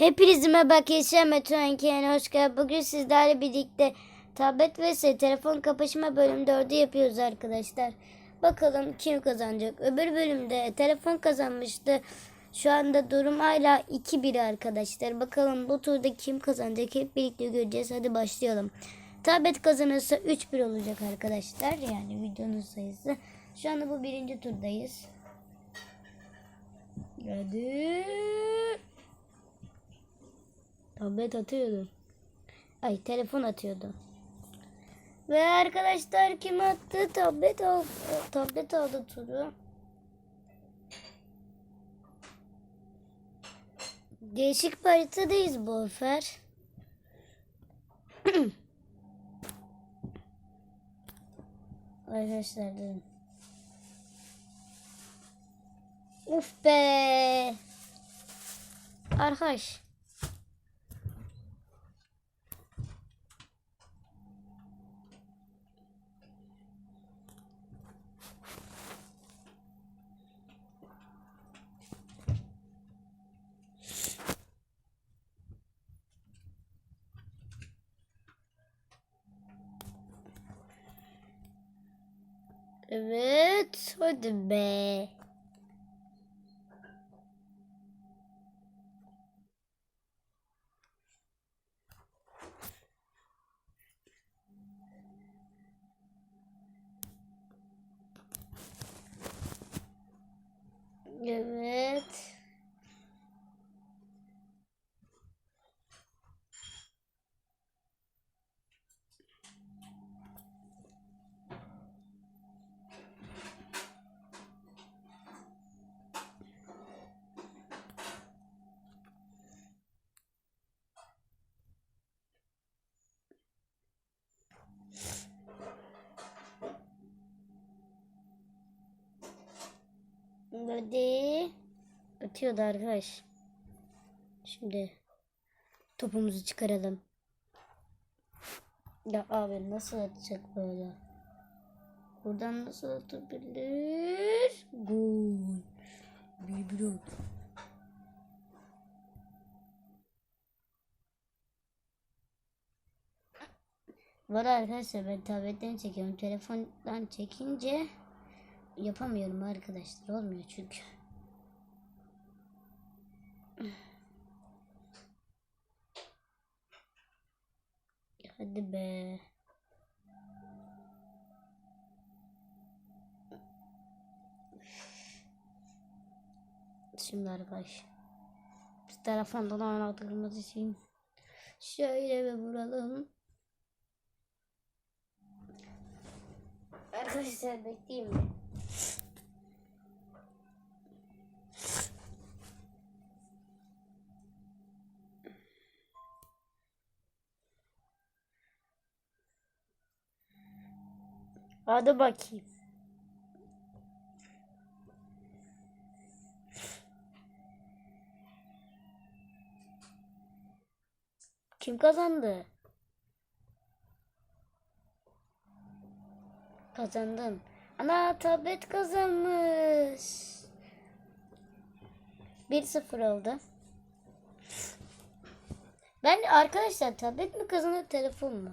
Hepinize merhaba Meteor Ken'e hoş geldiniz. Bugün sizlerle birlikte tablet vs telefon kapışma bölüm 4'ü yapıyoruz arkadaşlar. Bakalım kim kazanacak. Öbür bölümde telefon kazanmıştı. Şu anda durum hala 2-1 arkadaşlar. Bakalım bu turda kim kazanacak hep birlikte göreceğiz. Hadi başlayalım. Tablet kazanırsa 3-1 olacak arkadaşlar. Yani videonun sayısı. Şu anda bu birinci turdayız. Hadi. Tablet atıyordu. Ay telefon atıyordu. Ve arkadaşlar kim attı? Tablet aldı. Tablet aldı turu. Değişik bir haritadayız bu sefer. Arkadaşlar durun. Uf be. Arkadaş. Evet. Hadi be. Hadi. Atıyordu arkadaş. Şimdi topumuzu çıkaralım. Ya abi nasıl atacak böyle? Buradan nasıl atabilir? Gol. Bir oldu. Var arkadaşlar ben tabletten çekiyorum. Telefondan çekince yapamıyorum arkadaşlar. Olmuyor çünkü. Hadi be. Şimdi arkadaş. Biz telefondan oynadığımız için şöyle bir vuralım. Arkadaşlar bekleyin mi? Hadi bakayım. Kim kazandı? Kazandın. Ana tablet kazanmış. 1-0 oldu. Ben arkadaşlar tablet mi kazanır telefon mu?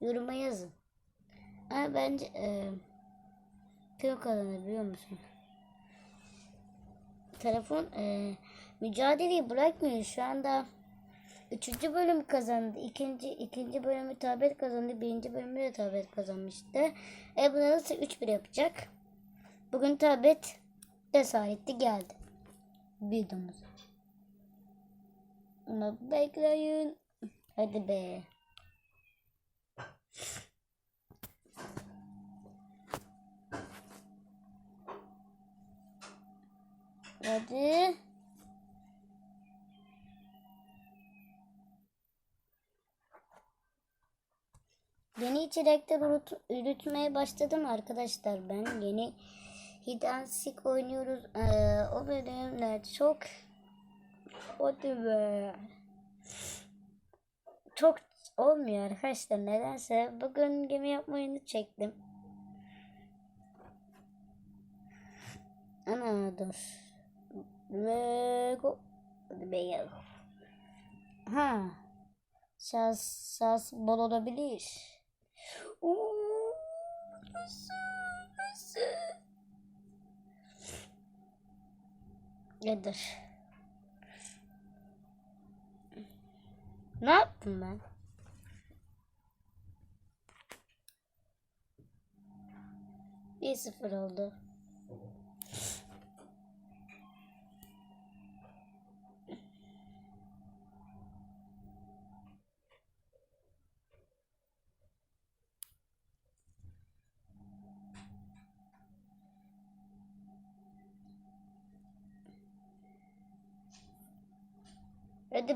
Yoruma yazın. Ama bence e, kim kazanır biliyor musun? Telefon e, mücadeleyi bırakmıyor. Şu anda üçüncü bölüm kazandı. İkinci ikinci bölümü tablet kazandı. Birinci bölümü de tablet kazanmıştı. E buna nasıl 3-1 yapacak? Bugün tablet cesaretli geldi. Videomuz. Ama bekleyin. Hadi be. Hadi. Yeni içerikler üretmeye başladım arkadaşlar ben. Yeni Hidensik oynuyoruz. Ee, o bölümler çok Hadi be. Çok olmuyor arkadaşlar nedense. Bugün gemi yapmayı çektim. Ana dur. Ve go. Hadi be ya. Ha. Şans, şans bol olabilir. Oo, nasıl? Nasıl? Nedir? Ne yaptım ben? Bir sıfır oldu.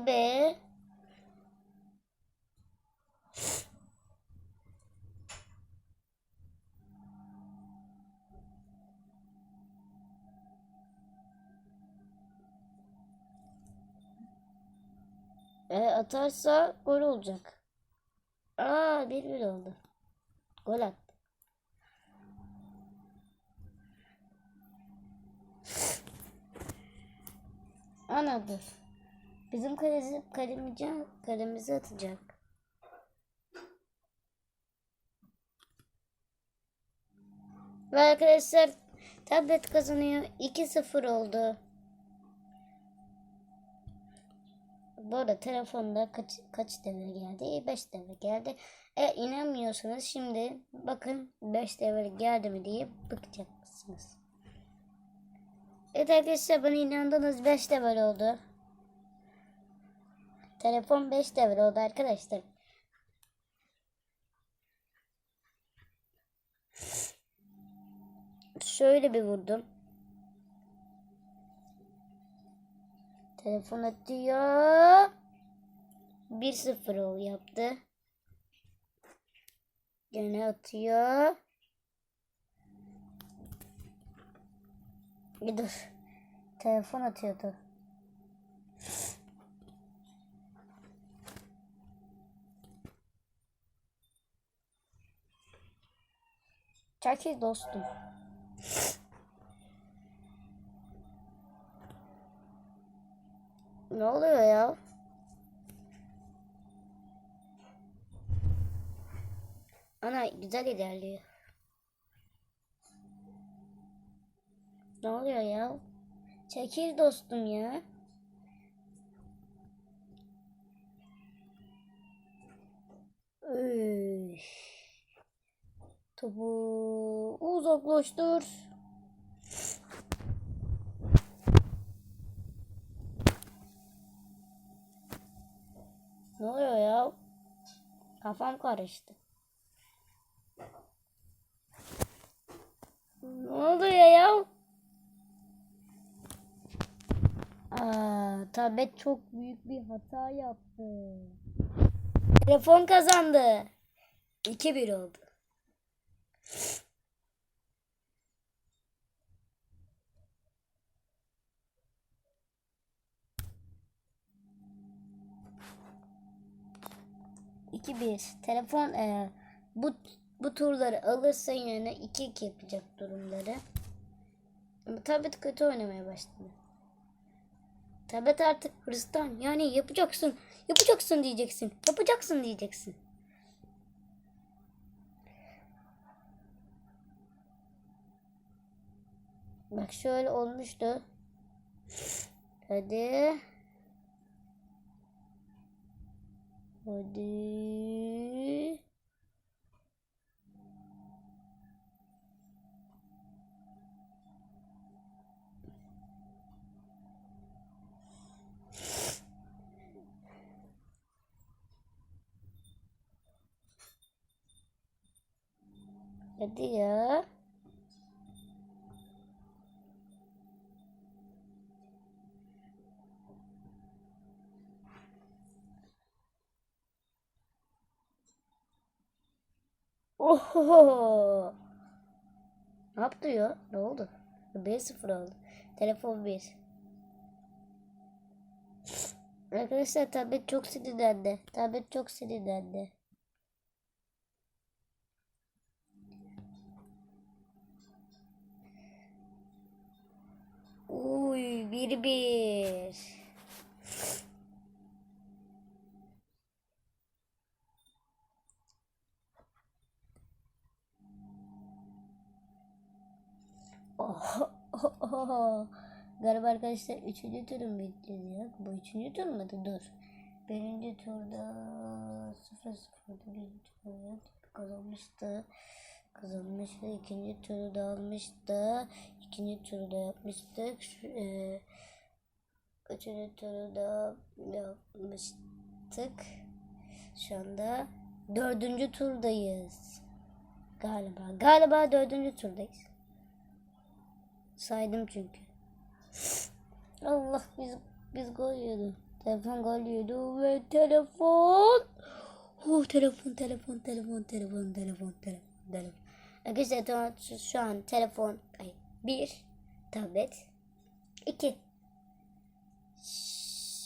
Be. E, atarsa gol olacak. Aa bir bir oldu. Gol attı. Anadır. Bizim kaleci kalemici kalemizi atacak. Ve arkadaşlar tablet kazanıyor. 2-0 oldu. Bu arada telefonda kaç kaç devre geldi? 5 devre geldi. E inanmıyorsanız şimdi bakın 5 devre geldi mi diye bakacaksınız. Evet arkadaşlar bana inandınız 5 devre oldu. Telefon 5 devre oldu arkadaşlar. Şöyle bir vurdum. Telefon atıyor. 1-0 ol yaptı. Gene atıyor. Bir dur. Telefon atıyordu. Çekil dostum. Ne oluyor ya? Ana güzel ilerliyor. Ne oluyor ya? Çekil dostum ya. Üy. Topu uzaklaştır. Ne oluyor ya? Kafam karıştı. Ne oluyor ya? Aa, tablet çok büyük bir hata yaptı. Telefon kazandı. 2-1 oldu. İki bir. Telefon e, bu bu turları alırsa yine iki iki yapacak durumları. Ama tablet kötü oynamaya başladı. Tablet artık hırstan yani yapacaksın yapacaksın diyeceksin yapacaksın diyeceksin. Bak şöyle olmuştu. Hadi. Hadi. Hadi ya. Oho. Ne yaptı ya? Ne oldu? 1-0 oldu. Telefon 1. Arkadaşlar tablet çok sinirlendi. Tablet çok sinirlendi. Uy bir bir. Ohoho. Galiba arkadaşlar üçüncü turu mu bekleniyor? Bu üçüncü tur mu? Dur. Birinci turda sıfır sıfırda birinci turda kazanmıştı. Kazanmıştı. İkinci turu da almıştı. İkinci turu da yapmıştık. Şu, e, üçüncü turu da yapmıştık. Şu anda dördüncü turdayız. Galiba. Galiba dördüncü turdayız. Saydım çünkü. Allah biz biz gol yedik. Telefon gol yedi ve telefon. Oh telefon telefon telefon telefon telefon telefon telefon. Arkadaşlar şu an telefon ay bir tablet iki.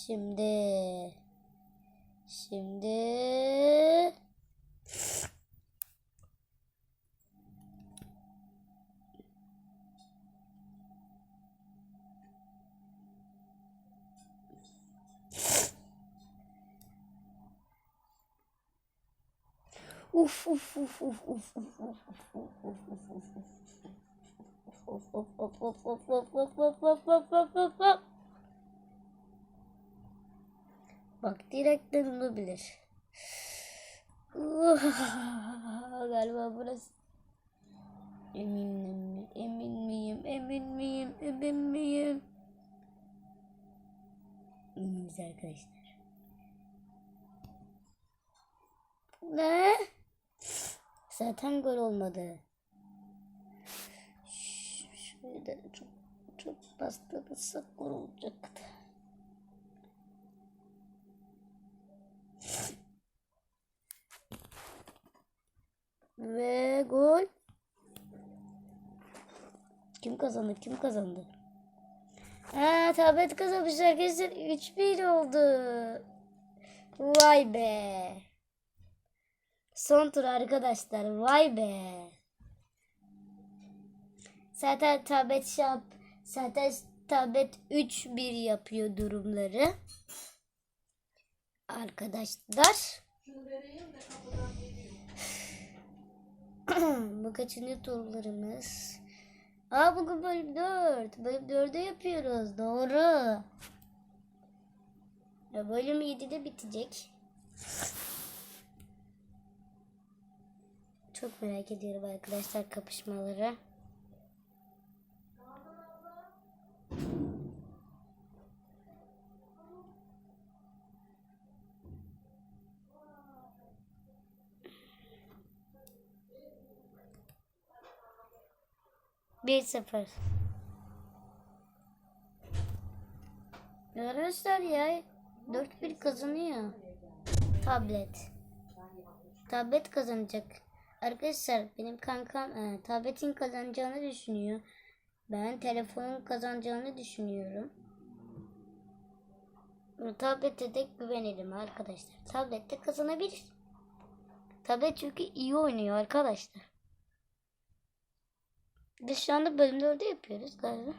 Şimdi şimdi Uf uf uf uf uf uf uf Bak direkten onu bilir. Galiba burası. Emin miyim? Emin miyim? Emin miyim? Emin miyim? Eminiz arkadaşlar. Ne? Zaten gol olmadı. Şöyle çok çok bastırırsak gol olacaktı. Ve gol. Kim kazandı? Kim kazandı? Ha, tablet kazanmış arkadaşlar. 3-1 oldu. Vay be. Son tur arkadaşlar. Vay be. Zaten tablet şap. Zaten tablet 3-1 yapıyor durumları. Arkadaşlar. Bu kaçıncı turlarımız? Aa bugün bölüm 4. Bölüm 4'ü yapıyoruz. Doğru. Bölüm 7'de bitecek. Çok merak ediyorum arkadaşlar kapışmaları. Bir sıfır. Arkadaşlar ya 4-1 kazanıyor. Tablet. Tablet kazanacak. Arkadaşlar benim kankam e, tabletin kazanacağını düşünüyor. Ben telefonun kazanacağını düşünüyorum. Tablete de güvenelim arkadaşlar. Tablette kazanabilir. Tablet çünkü iyi oynuyor arkadaşlar. Biz şu anda bölüm 4'ü yapıyoruz galiba.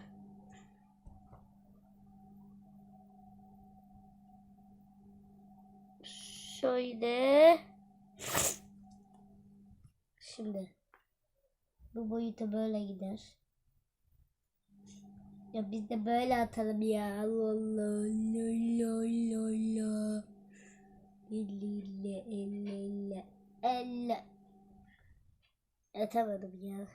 Şöyle. Şimdi. Bu boyuta böyle gider. Ya biz de böyle atalım ya. Allah Allah Allah Allah Allah. Atamadım ya.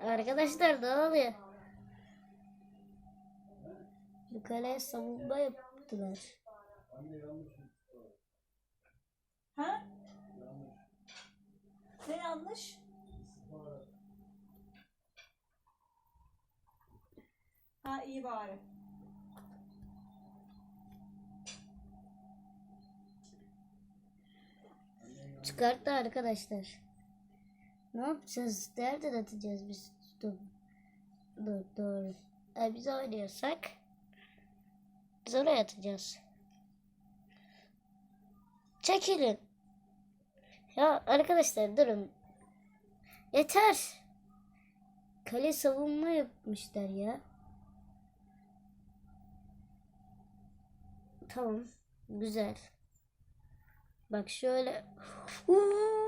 Arkadaşlar ne oluyor? Bu kaleye savunma yaptılar. Ha? Ne yanlış? Ha iyi bari. Çıkarttı arkadaşlar. Ne yapacağız? Nereden atacağız biz? Dur. Dur doğru. Eğer biz oynuyorsak biz oraya atacağız. Çekilin. Ya arkadaşlar durun. Yeter. Kale savunma yapmışlar ya. Tamam. Güzel. Bak şöyle. Allah.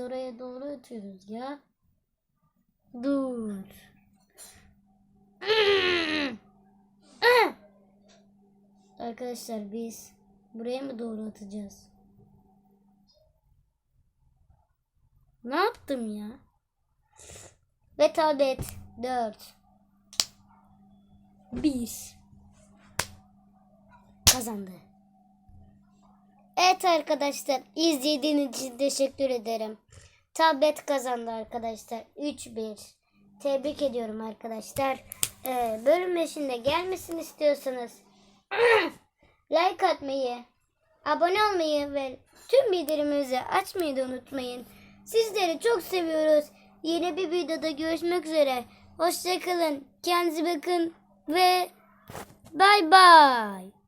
Biz oraya doğru ötüyoruz ya. Dur. Arkadaşlar biz buraya mı doğru atacağız? Ne yaptım ya? Ve tablet 4 1 kazandı. Evet arkadaşlar izlediğiniz için teşekkür ederim. Tablet kazandı arkadaşlar 3-1. Tebrik ediyorum arkadaşlar. Ee, bölüm 5'inde gelmesini istiyorsanız like atmayı, abone olmayı ve tüm bildirimlerinizi açmayı da unutmayın. Sizleri çok seviyoruz. Yeni bir videoda görüşmek üzere. Hoşçakalın. Kendinize bakın ve bay bay.